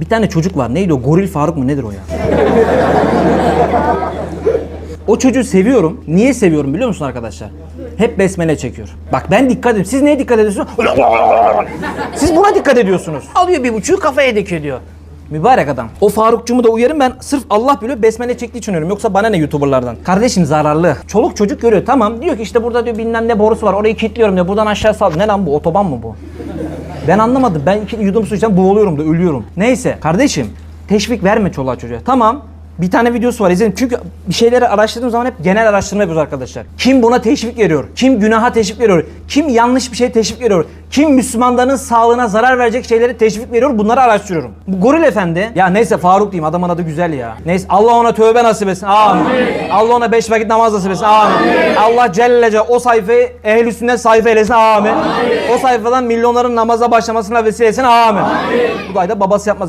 Bir tane çocuk var. Neydi o? Goril Faruk mu? Nedir o ya? O çocuğu seviyorum. Niye seviyorum biliyor musun arkadaşlar? Hep besmele çekiyor. Bak ben dikkat ediyorum. Siz neye dikkat ediyorsunuz? Siz buna dikkat ediyorsunuz. Alıyor bir buçuğu kafaya dikiyor diyor. Mübarek adam. O Farukcumu da uyarım ben sırf Allah biliyor besmele çektiği için. Yoksa bana ne YouTuber'lardan. Kardeşim zararlı. Çoluk çocuk görüyor tamam. Diyor ki işte burada diyor bilmem ne borusu var. Orayı kilitliyorum diyor. Buradan aşağı sal. Ne lan bu otoban mı bu? Ben anlamadım. Ben iki yudum su içsem boğuluyorum da ölüyorum. Neyse kardeşim teşvik verme çoluğa çocuğa. Tamam bir tane videosu var izledim. Çünkü bir şeyleri araştırdığım zaman hep genel araştırma yapıyoruz arkadaşlar. Kim buna teşvik veriyor? Kim günaha teşvik veriyor? Kim yanlış bir şey teşvik veriyor? Kim Müslümanların sağlığına zarar verecek şeyleri teşvik veriyor? Bunları araştırıyorum. Bu Goril Efendi, ya neyse Faruk diyeyim adamın adı güzel ya. Neyse Allah ona tövbe nasip etsin. Amin. Allah ona beş vakit namaz nasip etsin. Amin. Allah Celle Celle o sayfayı ehl sünnet sayfa eylesin. Amin. O sayfadan milyonların namaza başlamasına vesile etsin. Amin. Bu da babası yapmaz herhalde.